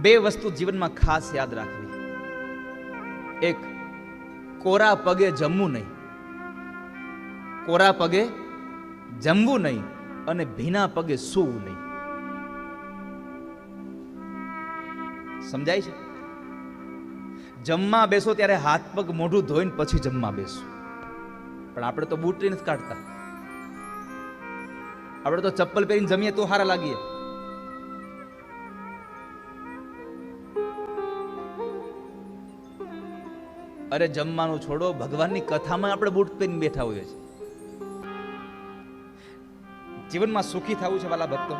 બે વસ્તુ જીવનમાં ખાસ યાદ રાખવી. એક, કોરા પગે જમવું નહીં. કોરા પગે જમવું નહીં અને ભીના પગે સૂવું નહીં. સમજાય છે? જમવા બેસો ત્યારે હાથ પગ મોઢું ધોઈને પછી જમવા બેસો. પણ આપણે તો બૂટ નથી કાઢતા. આપણે તો ચપ્પલ પહેરીને જમીએ તો હારા લાગીએ. અરે જમવાનું છોડો, ભગવાનની કથામાં આપણે બૂટ પહેરીને બેઠા હોઈએ છીએ. જીવનમાં સુખી થવું છે વાલા ભક્તો.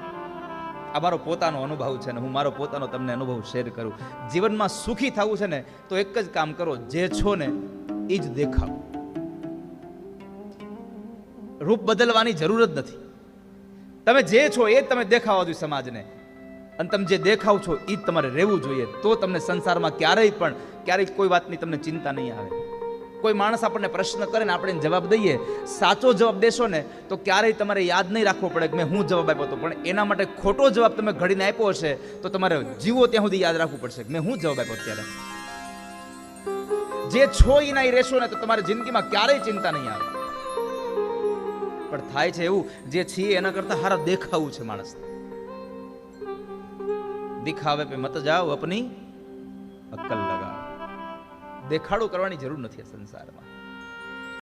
આ મારો પોતાનો અનુભવ છે ને હું મારો પોતાનો તમને અનુભવ શેર કરું. જીવનમાં સુખી થવું છે ને તો એક જ કામ કરો, જે છો ને એ જ દેખાવ. રૂપ બદલવાની જરૂર જ નથી. તમે જે છો એ તમે દેખાવા જોઈએ સમાજને. અને તમે જે દેખાવ છો એ જ તમારે રહેવું જોઈએ. તો તમને સંસારમાં ક્યારેય પણ ક્યારેય કોઈ વાતની તમને ચિંતા નહીં આવે. કોઈ માણસ આપણને પ્રશ્ન કરે ને આપણે જવાબ દઈએ, સાચો જવાબ દેશો ને, તો ક્યારેય તમારે યાદ નહીં રાખવો પડે કે મેં હું જવાબ આપ્યો હતો પણ એના માટે ખોટો જવાબ તમે ઘડીને આપ્યો હશે, તો તમારે જીવો ત્યાં સુધી યાદ રાખવું પડશે મેં હું જવાબ આપ્યો ત્યારે. જે છો એ એ રહેશો ને, તો તમારી જિંદગીમાં ક્યારેય ચિંતા નહીં આવે. પણ થાય છે એવું, જે છીએ એના કરતા હારા દેખાવું છે માણસ દિખાવે પે મત જાઓ અપની અક્કલ લગાવો દેખાડો કરવાની જરૂર નથી આ સંસારમાં